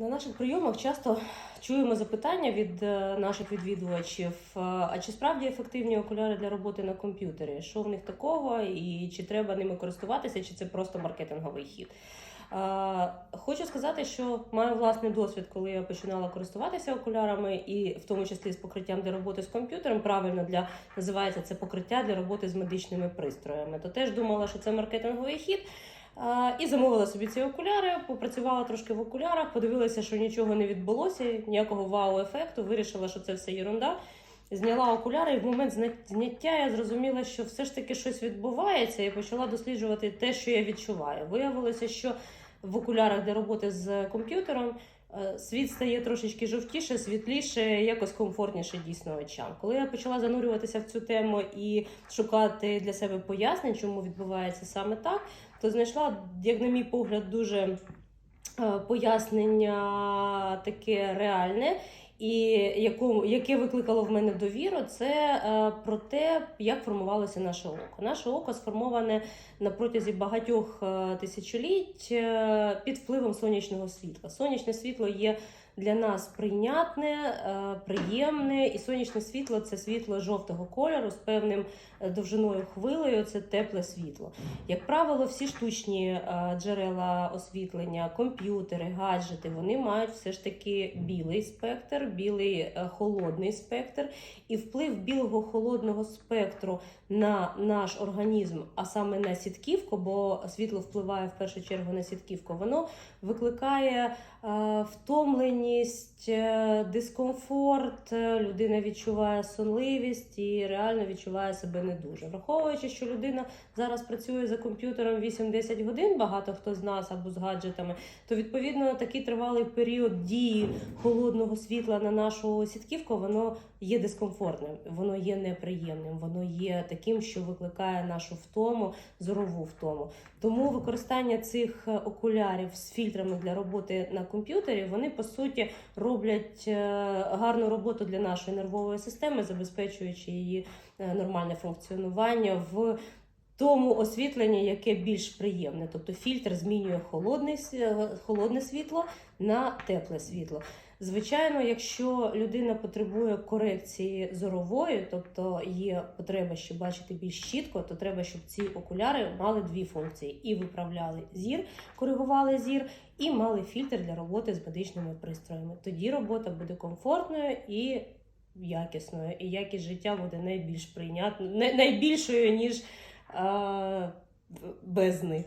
На наших прийомах часто чуємо запитання від е, наших відвідувачів: е, а чи справді ефективні окуляри для роботи на комп'ютері? Що в них такого, і чи треба ними користуватися, чи це просто маркетинговий хід? Е, Хочу сказати, що маю власний досвід, коли я починала користуватися окулярами, і в тому числі з покриттям для роботи з комп'ютером. Правильно для називається це покриття для роботи з медичними пристроями. То теж думала, що це маркетинговий хід. І замовила собі ці окуляри, попрацювала трошки в окулярах, подивилася, що нічого не відбулося, ніякого вау-ефекту. Вирішила, що це все ерунда. Зняла окуляри, і в момент зня- зняття я зрозуміла, що все ж таки щось відбувається, і почала досліджувати те, що я відчуваю. Виявилося, що в окулярах для роботи з комп'ютером світ стає трошечки жовтіше, світліше, якось комфортніше дійсно очам. Коли я почала занурюватися в цю тему і шукати для себе пояснень, чому відбувається саме так, то знайшла, як на мій погляд, дуже е, пояснення таке реальне. І яку, яке викликало в мене довіру, це е, про те, як формувалося наше око. Наше око сформоване на протязі багатьох е, тисячоліть е, під впливом сонячного світла. Сонячне світло є для нас прийнятне, е, приємне, і сонячне світло це світло жовтого кольору з певним е, довжиною хвилею. Це тепле світло. Як правило, всі штучні е, джерела освітлення, комп'ютери, гаджети, вони мають все ж таки білий спектр, білий холодний спектр. І вплив білого холодного спектру на наш організм, а саме на сітківку, бо світло впливає в першу чергу на сітківку, воно викликає е, втомленість, е, дискомфорт, е, людина відчуває сонливість і реально відчуває себе не дуже. Враховуючи, що людина зараз працює за комп'ютером 8-10 годин, багато хто з нас або з гаджетами, то відповідно такий тривалий період дії холодного світла на нашу сітківку, воно є дискомфортним, воно є неприємним, воно є таким, що викликає нашу втому, зорову втому. Тому використання цих е, окулярів з фільтрами для роботи на комп'ютері вони по суті роблять е, гарну роботу для нашої нервової системи, забезпечуючи її е, нормальне функціонування в. Тому освітлення, яке більш приємне, тобто фільтр змінює холодне, холодне світло на тепле світло. Звичайно, якщо людина потребує корекції зорової, тобто є потреба, щоб бачити більш чітко, то треба, щоб ці окуляри мали дві функції: і виправляли зір, коригували зір, і мали фільтр для роботи з медичними пристроями. Тоді робота буде комфортною і якісною, і якість життя буде найбільш прийнятною, най- найбільшою ніж без них.